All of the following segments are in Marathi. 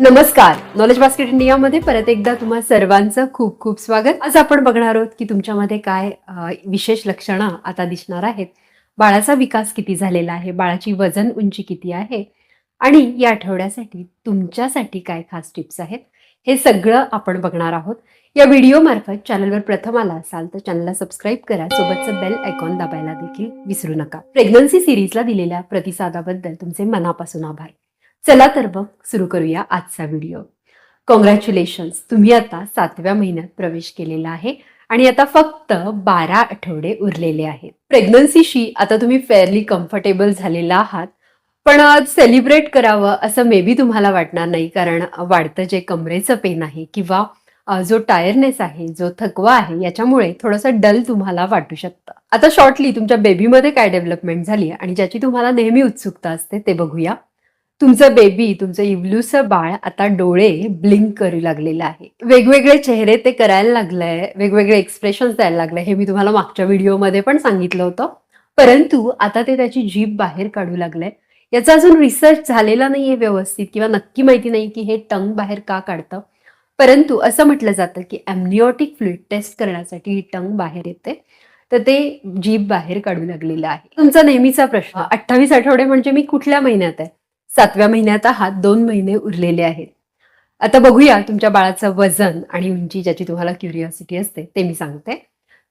नमस्कार. नॉलेज बास्केट इंडियामध्ये परत एकदा तुम्हा सर्वांचं खूप खूप स्वागत. आज आपण बघणार आहोत की तुमच्यामध्ये काय विशेष लक्षणं आता दिसणार आहेत. बाळाचा विकास किती झालेला आहे? बाळाची वजन उंची किती आहे? आणि या आठवड्यासाठी तुमच्यासाठी काय खास टिप्स आहेत? हे सगळं आपण बघणार आहोत. या व्हिडिओ मार्फत चॅनलवर प्रथम आला असाल तर चॅनलला सबस्क्राईब करा. सोबतचं बेल आयकॉन दाबायला देखील विसरू नका. प्रेग्नन्सी सिरीजला दिलेल्या प्रतिसादाबद्दल तुमचे मनापासून आभार. चला तर मग सुरू करूया आजचा व्हिडिओ. कॉंग्रॅच्युलेशन्स तुम्ही आता सातव्या महिन्यात प्रवेश केलेला आहे आणि आता फक्त बारा आठवडे उरलेले आहेत. प्रेग्नन्सीशी आता तुम्ही फेअरली कम्फर्टेबल झालेला आहात. पण सेलिब्रेट करावं असं मे बी तुम्हाला वाटणार नाही कारण वाढतं जे कमरेचं पेन आहे किंवा जो टायरनेस आहे जो थकवा आहे याच्यामुळे थोडंसं डल तुम्हाला वाटू शकतं. आता शॉर्टली तुमच्या बेबीमध्ये काय डेव्हलपमेंट झाली आणि ज्याची तुम्हाला नेहमी उत्सुकता असते ते बघूया. तुमचं बेबी तुमचं इवलूचं बाळ आता डोळे ब्लिंक करू लागलेलं आहे. वेगवेगळे चेहरे ते करायला लागलंय वेगवेगळे एक्सप्रेशन द्यायला लागले हे मी तुम्हाला मागच्या व्हिडिओमध्ये पण सांगितलं होतं. परंतु आता ते त्याची जीभ बाहेर काढू लागलंय. याचा अजून रिसर्च झालेला नाहीये व्यवस्थित किंवा नक्की माहिती नाही की हे टंग बाहेर का काढतं. परंतु असं म्हटलं जातं की ॲम्निओटिक फ्लुइड टेस्ट करण्यासाठी ही टंग बाहेर येते. तर ते जीभ बाहेर काढू लागलेलं आहे. तुमचा नेहमीचा प्रश्न अठ्ठावीस आठवडे म्हणजे मी कुठल्या महिन्यात आहे? सातव्या महिन्यात आहात दोन महिने उरलेले आहेत. आता बघूया तुमच्या बाळाचं वजन आणि उंची ज्याची तुम्हाला क्युरिओसिटी असते ते मी सांगते.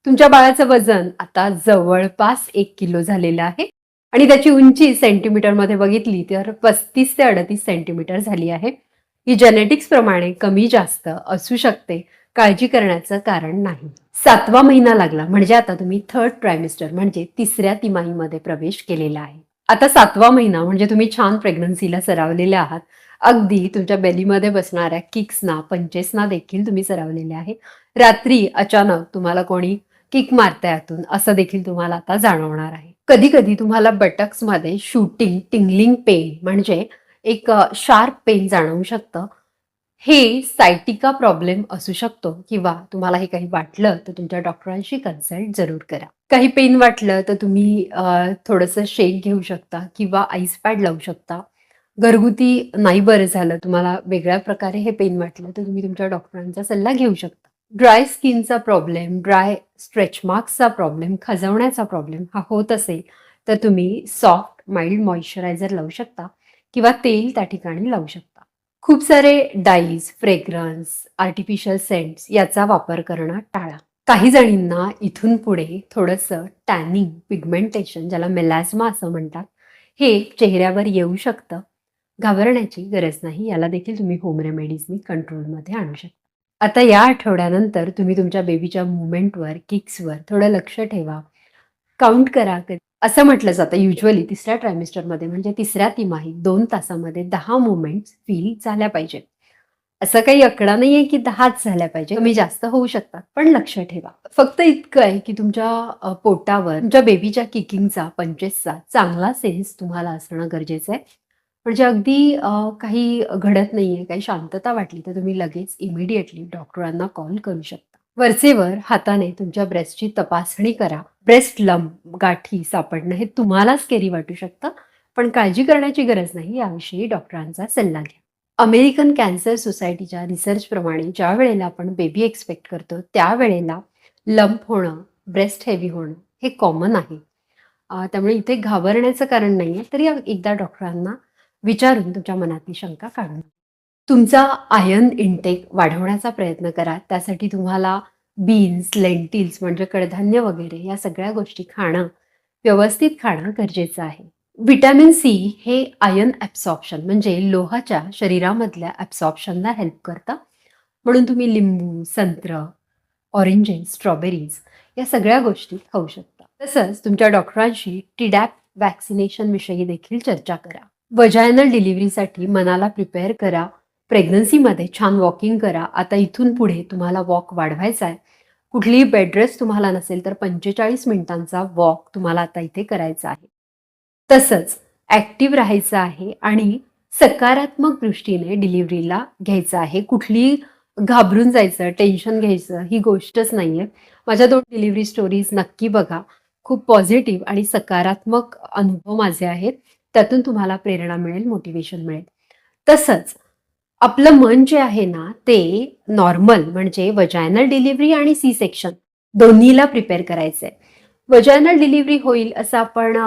तुमच्या बाळाचं वजन आता जवळपास एक किलो झालेलं आहे आणि त्याची उंची सेंटीमीटरमध्ये बघितली तर पस्तीस ते अडतीस सेंटीमीटर झाली आहे. ही जेनेटिक्स प्रमाणे कमी जास्त असू शकते काळजी करण्याचं कारण नाही. सातवा महिना लागला म्हणजे आता तुम्ही थर्ड ट्रायमिस्टर म्हणजे तिसऱ्या तिमाहीमध्ये प्रवेश केलेला आहे. आता सातवा महिना म्हणजे तुम्ही छान प्रेग्नन्सीला सरावलेले आहात. अगदी तुमच्या बेलीमध्ये बसणाऱ्या किक्सना पंचेसना देखील तुम्ही सरावलेले आहे. रात्री अचानक तुम्हाला कोणी किक मारतायातून असं देखील तुम्हाला आता जाणवणार आहे. कधी कधी तुम्हाला बटक्समध्ये शूटिंग टिंगलिंग पेन म्हणजे एक शार्प पेन जाणवू शकतं. हे सायटिका प्रॉब्लेम असू शकतो किंवा तुम्हाला हे काही वाटलं तर तुमच्या डॉक्टरांशी कन्सल्ट जरूर करा. काही पेन वाटलं तर तुम्ही थोडंसं शेक घेऊ शकता किंवा आईस पॅड लावू शकता. घरगुती नाही बरं झालं तुम्हाला वेगळ्या प्रकारे हे पेन वाटलं तर तुम्ही तुमच्या डॉक्टरांचा सल्ला घेऊ शकता. ड्राय स्किनचा प्रॉब्लेम ड्राय स्ट्रेच मार्क्सचा प्रॉब्लेम खजवण्याचा प्रॉब्लेम हा होत असेल तर तुम्ही सॉफ्ट माइल्ड मॉइश्चरायझर लावू शकता किंवा तेल त्या ठिकाणी लावू शकता. खूप सारे डाईज फ्रेग्रन्स आर्टिफिशियल सेंट्स याचा वापर करणं टाळा. काही जणींना इथून पुढे थोडंसं टॅनिंग पिगमेंटेशन ज्याला मेलॅझमा असं म्हणतात हे चेहऱ्यावर येऊ शकतं. घाबरण्याची गरज नाही याला देखील तुम्ही होम रेमेडीजनी कंट्रोलमध्ये आणू शकता. आता या आठवड्यानंतर तुम्ही तुमच्या बेबीच्या मुवमेंटवर किक्सवर थोडं लक्ष ठेवा. काउंट करा क- असं म्हटलं जातं युजली तिसऱ्या ट्रायमिस्टरमध्ये म्हणजे तिसऱ्या तिमाहीत दोन तासामध्ये दहा मुवमेंट्स फील झाल्या पाहिजेत. असं काही आकडा नाहीये की दहाच झाल्या पाहिजे कमी जास्त होऊ शकतात पण लक्ष ठेवा. फक्त इतकं आहे की तुमच्या पोटावर तुमच्या बेबीच्या किकिंगचा पंचेसचा चांगला सेन्स तुम्हाला असणं गरजेचं आहे. म्हणजे अगदी काही घडत नाहीये काही शांतता वाटली तर तुम्ही लगेच इमिडिएटली डॉक्टरांना कॉल करू शकता. वरचेवर हाताने तुमच्या ब्रेस्टची तपासणी करा. ब्रेस्ट लंप गाठी सापडणं हे तुम्हालाच केरी वाटू शकतं. पण काळजी करण्याची गरज नाही याविषयी डॉक्टरांचा सल्ला घ्या. अमेरिकन कॅन्सर सोसायटीच्या रिसर्च प्रमाणे ज्या वेळेला आपण बेबी एक्सपेक्ट करतो त्यावेळेला लंप होणं ब्रेस्ट हेवी होणं हे कॉमन आहे. त्यामुळे इथे घाबरण्याचं कारण नाही आहे तरी एकदा डॉक्टरांना विचारून तुमच्या मनातली शंका काढून तुमचा आयर्न इंटेक वाढवण्याचा प्रयत्न करा. त्यासाठी तुम्हाला बीन्स लेंटिल्स म्हणजे कडधान्य वगैरे या सगळ्या गोष्टी खाणं व्यवस्थित खाणं गरजेचं आहे. व्हिटॅमिन सी हे आयर्न ॲब्सॉर्प्शन म्हणजे लोहाच्या शरीरामधल्या ॲब्सॉर्प्शनला हेल्प करतं. म्हणून तुम्ही लिंबू संत्र ऑरेंजेस स्ट्रॉबेरीज या सगळ्या गोष्टी खाऊ शकता. तसंच तुमच्या डॉक्टरांशी टिडॅप वॅक्सिनेशन विषयी देखील चर्चा करा. वजायनल डिलिव्हरीसाठी मनाला प्रिपेअर करा. प्रेग्नन्सीमध्ये छान वॉकिंग करा. आता इथून पुढे तुम्हाला वॉक वाढवायचा आहे. कुठलीही बेडरेस्ट तुम्हाला नसेल तर पंचेचाळीस मिनिटांचा वॉक तुम्हाला आता इथे करायचा आहे. तसंच ॲक्टिव्ह राहायचं आहे आणि सकारात्मक दृष्टीने डिलिव्हरीला घ्यायचं आहे. कुठली घाबरून जायचं टेन्शन घ्यायचं ही गोष्टच नाही आहे माझ्या दोन डिलिव्हरी स्टोरीज नक्की बघा. खूप पॉझिटिव्ह आणि सकारात्मक अनुभव माझे आहेत. त्यातून तुम्हाला प्रेरणा मिळेल मोटिवेशन मिळेल. तसंच आपलं मन जे आहे ना ते नॉर्मल म्हणजे वजायनल डिलिव्हरी आणि सी सेक्शन दोन्हीला प्रिपेअर करायचंय. वजायनल डिलिव्हरी होईल असं आपण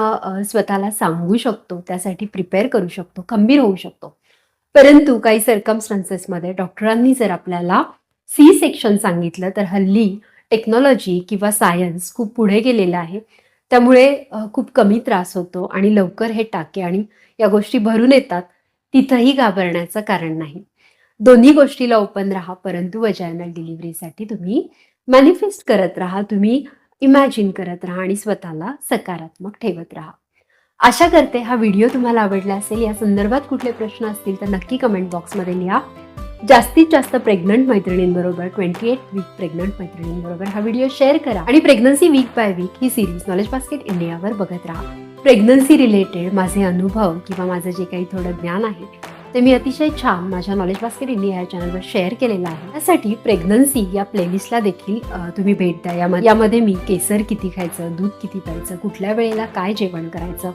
स्वतःला सांगू शकतो त्यासाठी प्रिपेअर करू शकतो खंबीर होऊ शकतो. परंतु काही सर्कमस्टान्सेसमध्ये डॉक्टरांनी जर आपल्याला सी सेक्शन सांगितलं तर हल्ली टेक्नॉलॉजी किंवा सायन्स खूप पुढे गेलेलं आहे. त्यामुळे खूप कमी त्रास होतो आणि लवकर हे टाके आणि या गोष्टी भरून येतात. तिथंही घाबरण्याचं कारण नाही. दोन्ही गोष्टीला ओपन राहा परंतु वजायनल डिलिव्हरीसाठी तुम्ही मॅनिफेस्ट करत राहा तुम्ही इमॅजिन करत राहा आणि स्वतःला सकारात्मक ठेवत राहा. आशा करते हा व्हिडिओ तुम्हाला आवडला असेल. या संदर्भात कुठले प्रश्न असतील तर नक्की कमेंट बॉक्समध्ये लिहा. जास्तीत जास्त प्रेग्नंट मैत्रिणींबरोबर ट्वेंटी एट वीक प्रेग्नंट मैत्रिणींबरोबर हा व्हिडिओ शेअर करा. आणि प्रेग्नन्सी वीक बाय वीक ही सिरीज नॉलेज बास्केट इंडियावर बघत राहा. प्रेग्नन्सी रिलेटेड माझे अनुभव किंवा माझं जे काही थोडं ज्ञान आहे ते मी अतिशय छान माझ्या नॉलेज बास्केट इंडिया या चॅनलवर शेअर केलेलं आहे. त्यासाठी प्रेग्नन्सी या प्लेलिस्टला देखील तुम्ही भेट द्या. यामध्ये यामध्ये मी केसर किती खायचं दूध किती प्यायचं कुठल्या वेळेला काय जेवण करायचं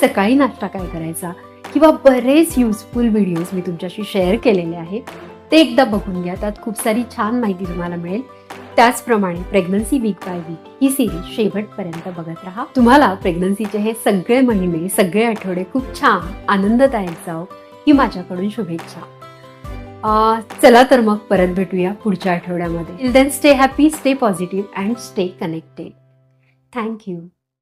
सकाळी नाश्ता काय करायचा किंवा बरेच युजफुल व्हिडिओज मी तुमच्याशी शेअर केलेले आहेत. ते एकदा बघून घ्या. त्यात खूप सारी छान माहिती तुम्हाला मिळेल. त्याचप्रमाणे प्रेग्नन्सी वीक बाय वीक ही सिरीज शेवटपर्यंत बघत राहा. तुम्हाला प्रेग्नन्सीचे हे सगळे महिने सगळे आठवडे खूप छान आनंददायक जाओ ही माझ्याकडून शुभेच्छा. चला तर मग परत भेटूया पुढच्या आठवड्यामध्ये. Then stay happy stay positive and stay connected thank you